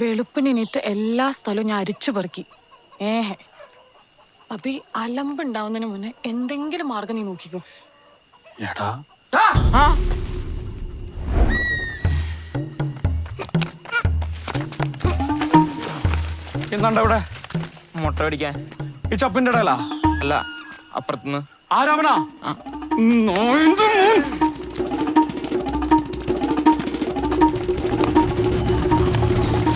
വെളുപ്പിനെണീറ്റ് എല്ലാ സ്ഥലവും ഞാൻ അരിച്ചു പെറുക്കി. ഏഹെ. അപ്പൊ ഈ അലമ്പുണ്ടാവുന്നതിന് മുന്നേ എന്തെങ്കിലും മാർഗം നീ നോക്കിക്കോ. എടാ. എന്താണ്ട് ഇവിടെ മുട്ട പിടിക്കാൻ ഈ ചപ്പിന്റെ ഇടയിലാ? അല്ല അപ്പുറത്തുനിന്ന്. ആരാമനാ? മോൻ.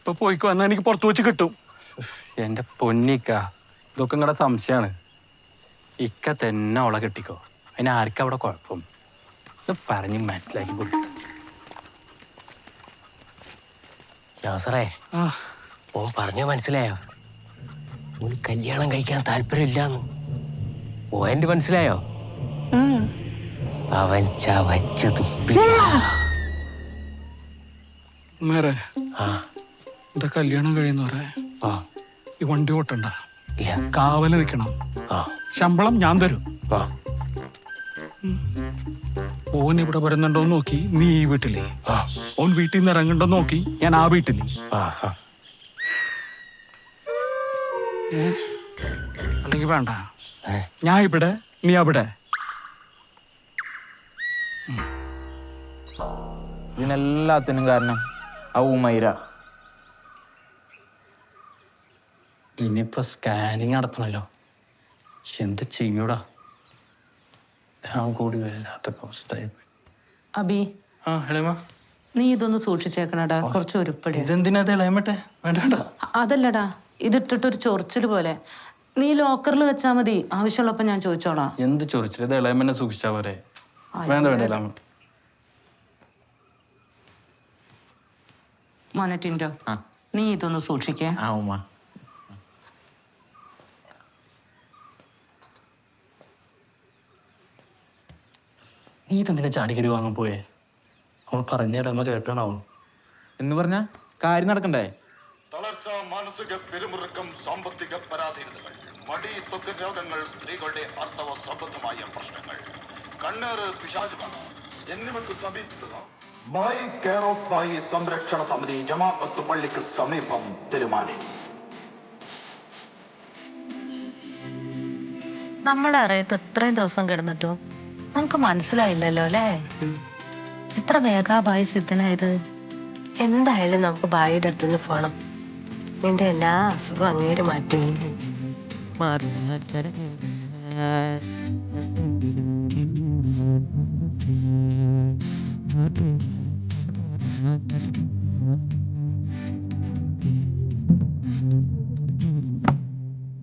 ഇപ്പൊ പോയിക്കോ എന്നാ എനിക്ക് പുറത്തു വെച്ച് കിട്ടും. എന്റെ പൊന്നിക്ക ഇതൊക്കെ നിങ്ങളുടെ സംശയമാണ് ഇക്ക തന്നെ അവളെ കെട്ടിക്കോ. അതിനെ ആർക്കും അവിടെ കുഴപ്പം? ഇത് പറഞ്ഞ് മനസ്സിലാക്കി കൊടുത്തു ഓ പറഞ്ഞു മനസ്സിലായോ? ഓന് കല്യാണം കഴിക്കാൻ താല്പര്യമില്ലാന്ന്. ഓന്റെ മനസ്സിലായോ? അവൻ ചവച്ചു തുപ്പി ആ. എന്റെ കല്യാണം കഴിയുന്ന ആ. ഈ വണ്ടി ഓട്ടണ്ട. ഇല്ല. കാവൽ നിൽക്കണം. ആ. ശമ്പളം ഞാൻ തരും. ആ. ഓൻ ഇവിടെ വരുന്നുണ്ടോ നോക്കി നീ ഈ വീട്ടിലേ. ആ. ഓൻ വീട്ടിൽ നിന്ന് ഇറങ്ങണ്ടോ നോക്കി ഞാൻ ആ വീട്ടിലേ. ആ ആ. ഏ? അല്ലെങ്കിൽ വേണ്ട. ഏ, ഞാൻ ഇവിടെ നീ അവിടെ. ഇതിനെല്ലാത്തിനും കാരണം ആ ഉമൈര ഇനിയിപ്പോ സ്കാനിങ് നടത്തണല്ലോ. എന്ത് ചെയ്യൂടാ? ഞാൻ കൂടി വല്ലാത്ത അവസ്ഥയായി. അബി. ആ നീ ഇതൊന്ന് സൂക്ഷിച്ചേക്കണടാ. കുറച്ച് ഉരുപ്പടി ഇതെന്തിനാ ഇത് വേണ്ടടാ. വേണ്ട വേണ്ട അതല്ലടാ ഇതിട്ടിട്ടൊരു ചൊറിച്ചിൽ പോലെ. നീ ലോക്കറിൽ വെച്ചാ മതി. ആവശ്യമുള്ളപ്പോ ഞാൻ ചോദിച്ചോളാം. എന്ത് ചൊറിച്ചിലെ? ഇത് ഇളയമനെ സൂക്ഷിച്ചാ പോരെ. വേണ്ട വേണ്ട മോനറ്റിൻഡോ നീ ഇതൊന്ന് സൂക്ഷിക്കേ. ആ ഉമ്മ. നീ തന്നെ ചാടിക്കരി വാങ്ങാൻ പോയേ? അവൾ പറഞ്ഞേടെ എളേമ കേൾക്കണാവും? എന്ന് പറഞ്ഞ കാര്യം നടക്കണ്ടേ? തളർച്ച മാനസിക പെരുമുറുക്കം സാമ്പത്തിക പരാധീനതകൾ മടി ത്വക്ക് രോഗങ്ങൾ സ്ത്രീകളുടെ അർത്ഥവ സംബന്ധമായ പ്രശ്നങ്ങൾ. കണ്ണേറ് പിശാച് എന്നിവക്ക് സമീപിക്കുക ബായി കെയർ ഓഫ് ബായി സംരക്ഷണ സമിതി ജമാഅത്ത് പള്ളിക്ക് സമീപം തിരുമാനി നമ്മളെ അറിയത്ത് ഇത്രയും ദിവസം കിടന്നിട്ടും നമുക്ക് മനസ്സിലായില്ലല്ലോ അല്ലേ? ഇത്ര വേഗാ ബായി സിദ്ധനായത്. എന്തായാലും നമുക്ക് ബായിയുടെ അടുത്തുനിന്ന് പോണം. നിന്റെ എല്ലാ അസുഖവും അങ്ങേര് മാറ്റും.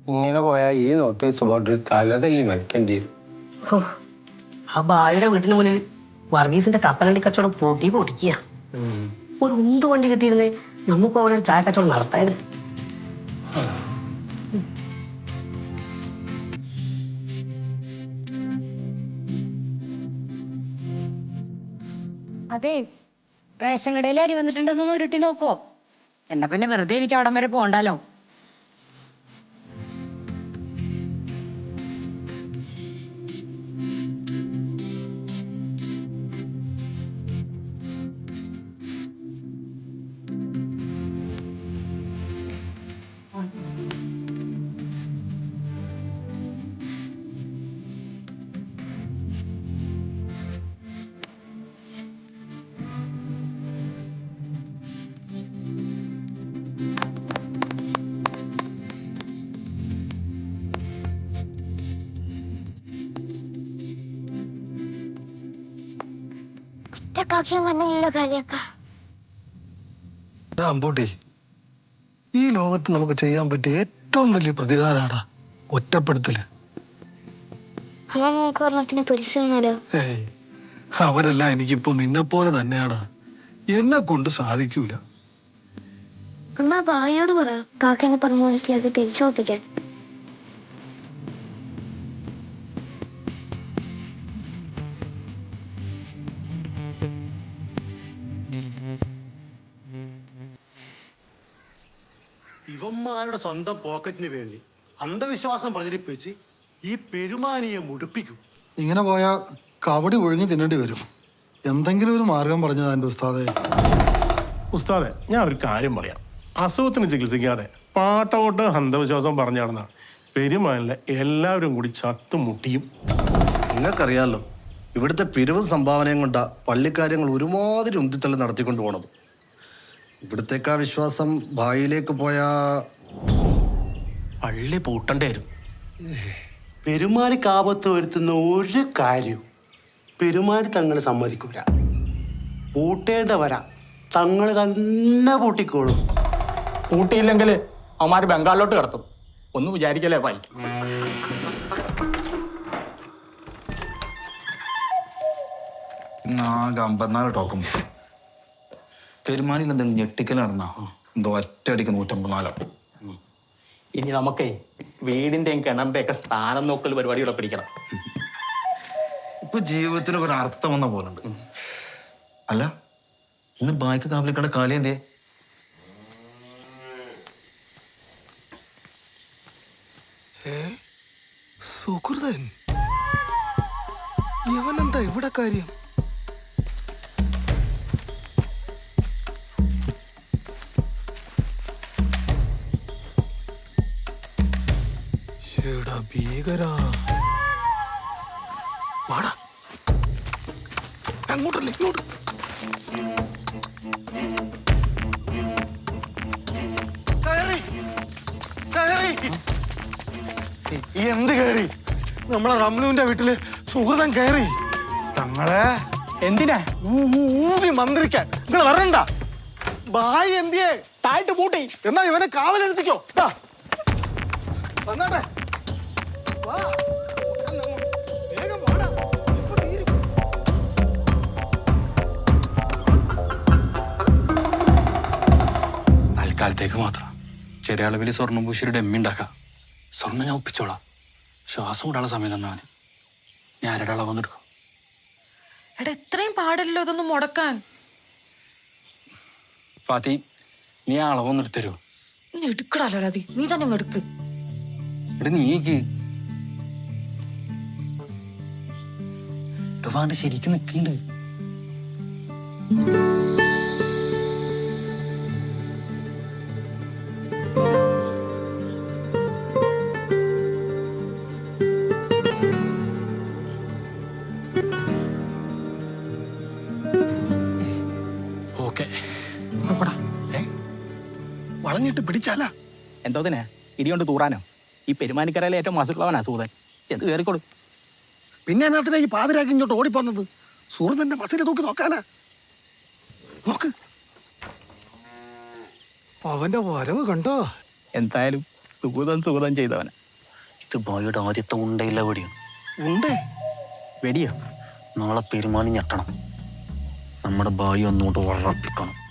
ഇങ്ങനെ പോയാൽ ഈ നോട്ടീസ് ബോർഡിൽ തലതല്ലി വയ്ക്കേണ്ടി വരും. ആ ബായിയുടെ വീട്ടിന് മുന്നിൽ വർഗീസിന്റെ കപ്പലണ്ടി കച്ചവടം പൊടി പൊടിക്കുക ഒരു ഉന്ത് വണ്ടി കിട്ടിയിരുന്നേ നമുക്ക് അവിടെ ഒരു ചായ കച്ചവടം നടത്തായിരുന്നു. അതെ റേഷൻ കടയിൽ അരി വന്നിട്ടുണ്ടെന്ന് ഉരുട്ടി നോക്കോ എന്നാ പിന്നെ വെറുതെ എനിക്ക് അവിടം വരെ അമ്പൂട്ടി ഈ ലോകത്ത് നമുക്ക് ചെയ്യാൻ പറ്റിയ ഏറ്റവും വലിയ പ്രതികാരാടാ ഒറ്റപ്പെടുത്തൽ. അവരല്ല അവരെല്ലാം എനിക്കിപ്പോ നിന്നെ പോലെ തന്നെയാടാ. എന്നെ കൊണ്ട് സാധിക്കൂല. എന്നാ ബായോട് പറ കാക്കനെ പറഞ്ഞ് മനസ്സിലാക്കി തിരിച്ചു ഇവന്മാരുടെ സ്വന്തം പോക്കറ്റിന് വേണ്ടി അന്ധവിശ്വാസം പ്രചരിപ്പിച്ച് ഈ പെരുമാനിയെ മുടിപ്പിക്കും. ഇങ്ങനെ പോയാൽ കവടി ഒഴുങ്ങി തിന്നേണ്ടി വരും. എന്തെങ്കിലും ഒരു മാർഗം പറഞ്ഞതാ എന്റെ ഉസ്താദെ. ഉസ്താദെ ഞാൻ ഒരു കാര്യം പറയാം. അസുഖത്തിന് ചികിത്സിക്കാതെ പാട്ടോട്ട് അന്ധവിശ്വാസം പറഞ്ഞു നടന്ന പെരുമാനിലെ എല്ലാവരും കൂടി ചത്തുമുട്ടിയും നിങ്ങൾക്കറിയാലോ ഇവിടുത്തെ പിരിവ് സംഭാവനയും കൊണ്ട പള്ളിക്കാര്യങ്ങൾ ഒരുമാതിരി ഉന്തിത്തള്ളി നടത്തിക്കൊണ്ട് പോണത്. ഇവിടുത്തേക്കാ വിശ്വാസം ഭായിലേക്ക് പോയാ പള്ളി പൂട്ടണ്ടേ വരും. പെരുമാനിക്ക് കാപത്ത് വരുത്തുന്ന ഒരു കാര്യവും പെരുമാറി തങ്ങളെ സമ്മതിക്കൂല. പൂട്ടേണ്ട വരാ തങ്ങൾ തന്നെ പൂട്ടിക്കോളും. പൂട്ടിയില്ലെങ്കിൽ അവന്മാർ ബംഗാളിലോട്ട് കിടത്തും. ഒന്നും വിചാരിക്കല്ലേ ഭായി ആകെ അമ്പത്തിനാല് ടോക്കും പെരുമാനിൽ എന്തെങ്കിലും ഞെട്ടിക്കൽ നടന്നാ? എന്തോ ഒറ്റയടിക്ക് നൂറ്റമ്പത്തിനാലോ. ഇനി നമുക്കേ വീടിന്റെയും കിണറിന്റെ ഒക്കെ സ്ഥാനം നോക്കൽ പരിപാടികളെ പിടിക്കണം. ഇപ്പൊ ജീവിതത്തിന് ഒരു അർത്ഥം വന്ന പോലുണ്ട്. അല്ല ഇന്ന് ബായ്ക്ക് കാവലിക്കട കാലി എന്തേ ഭീകരാ. വാടാ. അങ്ങോട്ടല്ലേ ഇങ്ങോട്ട്. എന്ത് കയറി? നമ്മളെ റംലുവിന്റെ വീട്ടിൽ സുഹൃതം കയറി. തങ്ങളെ. എന്തിനാ? ഊതി മന്ത്രിക്കാൻ. നിങ്ങൾ വരണ്ട. ബായി എന്തിയെ? താഴ്ത്ത് പൂട്ടി. എന്നാ ഇവനെ കാവലെടുത്തിക്കോ. വന്നാട്ടെ. തൽക്കാലത്തേക്ക് മാത്രം. ചെറിയ അളവിൽ സ്വർണം പൂശിയൊരു ഡെമ്മി ഉണ്ടാക്കാം. സ്വർണം ഞാൻ ഒപ്പിച്ചോളാം. ശ്വാസം കൂടാനുള്ള സമയം തന്നാൽ മതി. ഞാൻ ആരുടെ അളവെന്നെടുക്കും എടാ ഇത്രയും പാടില്ലല്ലോ ഇതൊന്നും മുടക്കാൻ. ഫാത്തി നീ ആ അളവൊന്നും എടുത്തരുമോ നീ എടുക്കടാലോ നീ തന്നെ എടുക്ക്. എടാ നീക്ക് വാണ്ട് ശരിക്കും നിൽക്കുന്നുണ്ട്. ഓക്കെ. വളഞ്ഞിട്ട് പിടിച്ചാല? ഇടികൊണ്ട് തൂറാനോ? ഈ പെരുമാനിക്കരയിലെ ഏറ്റവും മാസുള്ളവനാ സൂതൻ. എന്ത് കയറിക്കോളൂ പിന്നെ എന്നാത്തിനാ ഈ പാതിരാക്കി ഇങ്ങോട്ട് ഓടിപ്പോന്നത്? സുഹൃത്തിന്റെ ബസ്സിനെ തൂക്കി നോക്കാനാ. നോക്ക്. അവന്റെ വരവ് കണ്ടോ? എന്തായാലും സുഗതം സുഗതം ചെയ്തവനെ. ഇത് ബോയുടെ ആദ്യത്തെ ഉണ്ടയില്ല വെടിയും? ഉണ്ടേ. വെടിയോ? നാളെ പെരുമാനി ഞെട്ടണം. നമ്മുടെ ബായി ഒന്നുകൊണ്ട് വളർത്തിക്കണം